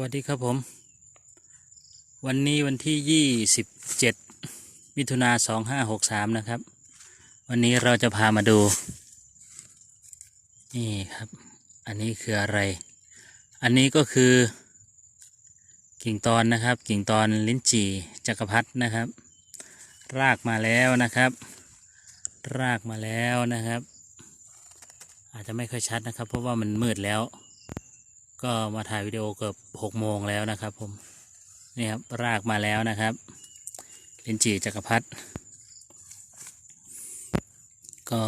วัสดีครับผม วันนี้วันที่ยี่สิบเจ็ดมิถุนาสองห้าหกสามนะครับ วันนี้เราจะพามาดู นี่ครับ อันนี้คืออะไร อันนี้ก็คือ กิ่งตอนนะครับ กิ่งตอนลิ้นจี่จักรพรรดินะครับ รากมาแล้วนะครับ รากมาแล้วนะครับ อาจจะไม่ค่อยชัดนะครับ เพราะว่ามันมืดแล้ว ก็มาถ่ายวิดีโอเกือบหกโมงแล้วนะครับผมนี่ครับรากมาแล้วนะครับลินจีจักรพรรดิก็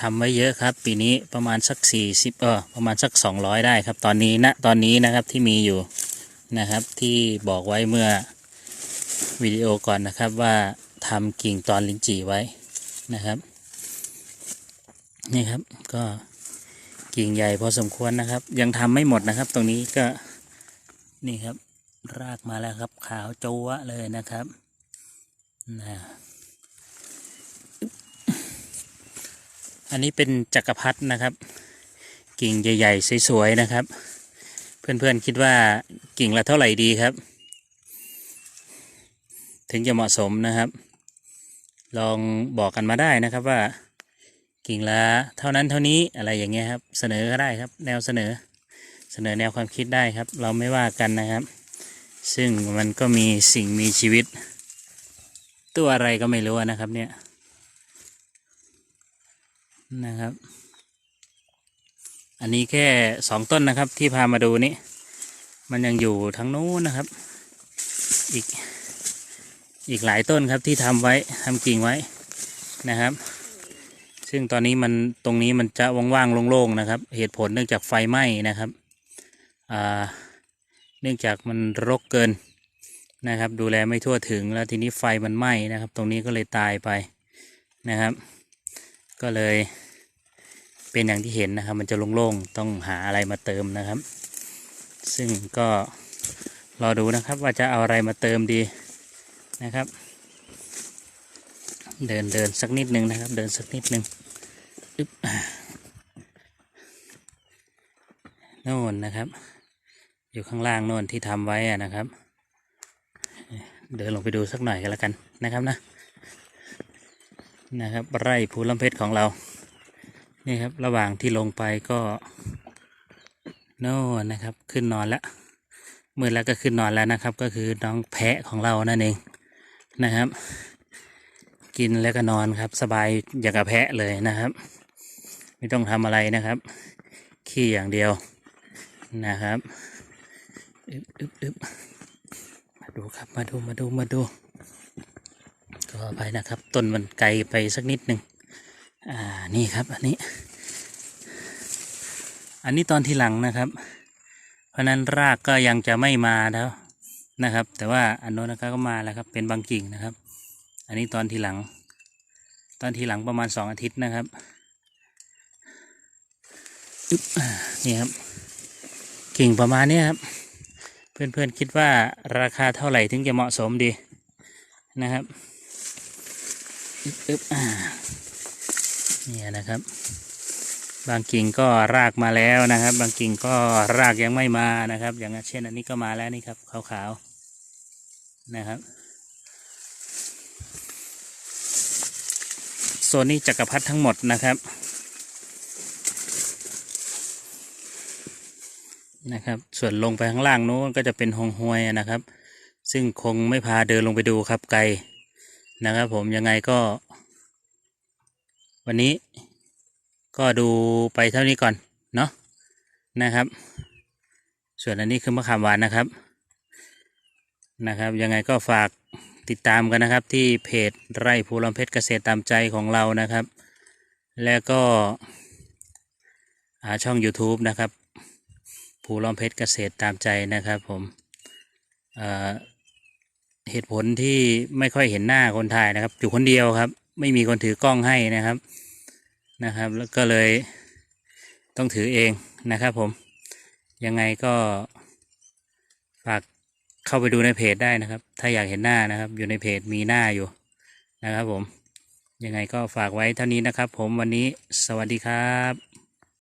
ทำไว้เยอะครับ ปีนี้ประมาณสักสี่สิบเออประมาณสักสองร้อยได้ครับ ตอนนี้นะตอนนี้นะครับที่มีอยู่นะครับที่บอกไว้เมื่อวิดีโอก่อนนะครับว่าทำกิ่งตอนลินจีไว้นะครับ นี่ครับก็กิ่งใหญ่พอสมควรนะครับ ยังทำไม่หมดนะครับ ตรงนี้ก็นี่ครับ รากมาแล้วครับ ขาวโจวเลยนะครับนะอันนี้เป็นจักรพรรดินะครับ กิ่งใหญ่ ๆ สวยๆนะครับ เพื่อนๆคิดว่ากิ่งละเท่าไหร่ดีครับ ถึงจะเหมาะสมนะครับ ลองบอกกันมาได้นะครับว่า กิ่งละเท่านั้นเท่านี้อะไรอย่างเงี้ยครับเสนอก็ได้ครับ แนวเสนอเสนอแนวความคิดได้ครับ เราไม่ว่ากันนะครับ ซึ่งมันก็มีสิ่งมีชีวิต ตัวอะไรก็ไม่รู้นะครับเนี่ยนะครับ อันนี้แค่สองต้นนะครับที่พามาดูนี้ มันยังอยู่ทั้งนู้นนะครับ อีกอีกหลายต้นครับที่ทำไว้ทำกิ่งไว้นะครับ ซึ่งตอนนี้มันตรงนี้มันจะว่างๆโล่งๆนะครับ เหตุผลเนื่องจากไฟไหม้นะครับเนื่องจากมันรกเกินนะครับ ดูแลไม่ทั่วถึงแล้วทีนี้ไฟมันไหม้นะครับ ตรงนี้ก็เลยตายไปนะครับ ก็เลยเป็นอย่างที่เห็นนะครับ มันจะโล่งๆต้องหาอะไรมาเติมนะครับ ซึ่งก็รอดูนะครับว่าจะเอาอะไรมาเติมดีนะครับ เดินเดินสักนิดนึงนะครับ เดินสักนิดนึงึ๊บโน่นนะครับ อยู่ข้างล่างโน่นที่ทำไว้นะครับ เดินลงไปดูสักหน่อยกันแล้วกันนะครับนะนะครับไร่ภูลำเพชรของเรา นี่ครับระหว่างที่ลงไปก็โน่นนะครับขึ้นนอนแล้วมืดแล้วก็ขึ้นนอนแล้วนะครับ ก็คือน้องแพะของเรานั่นเองนะครับ กินแล้วก็นอนครับ สบายอย่างกับแพะเลยนะครับ ไม่ต้องทำอะไรนะครับ ขี้อย่างเดียวนะครับอึบอึบอึบมาดูครับมาดูมาดูมาดู ก็ไปนะครับ ต้นมันไกลไปสักนิดหนึ่งอ่านี่ครับอันนี้ อันนี้ตอนที่หลังนะครับ เพราะนั้นรากก็ยังจะไม่มาแล้วนะครับ แต่ว่าอันโน้นนะครับก็มาแล้วครับ เป็นบางกิ่งนะครับ อันนี้ตอนทีหลัง ตอนทีหลังประมาณสองอาทิตย์นะครับ นี่ครับ กิ่งประมาณนี้ครับ เพื่อนๆคิดว่าราคาเท่าไหร่ถึงจะเหมาะสมดีนะครับอึ๊บอ่าเนี่ยนะครับ บางกิ่งก็รากมาแล้วนะครับ บางกิ่งก็รากยังไม่มานะครับ อย่างเช่นอันนี้ก็มาแล้วนี่ครับขาวๆนะครับโซนนี้จักรพรรดิทั้งหมดนะครับ นะครับ ส่วนลงไปข้างล่างนู้นก็จะเป็นหงหวยนะครับ ซึ่งคงไม่พาเดินลงไปดูครับไกลนะครับ ผมยังไงก็ วันนี้ก็ดูไปเท่านี้ก่อนเนาะนะครับ ส่วนอันนี้คือมะขามหวานนะครับนะครับ ยังไงก็ฝากติดตามกันนะครับ ที่เพจไร่ภูลำเพชรเกษตรตามใจของเรานะครับ แล้วก็หาช่อง YouTube นะครับ ภูลำเพชรเกษตรตามใจนะครับผมเเหตุผลที่ไม่ค่อยเห็นหน้าคนถ่ายนะครับ อยู่คนเดียวครับ ไม่มีคนถือกล้องให้นะครับนะครับ แล้วก็เลยต้องถือเองนะครับผมยังไงก็ฝากเข้าไปดูในเพจได้นะครับ ถ้าอยากเห็นหน้านะครับ อยู่ในเพจมีหน้าอยู่นะครับผมยังไงก็ฝากไว้เท่านี้นะครับ ผมวันนี้สวัสดีครับ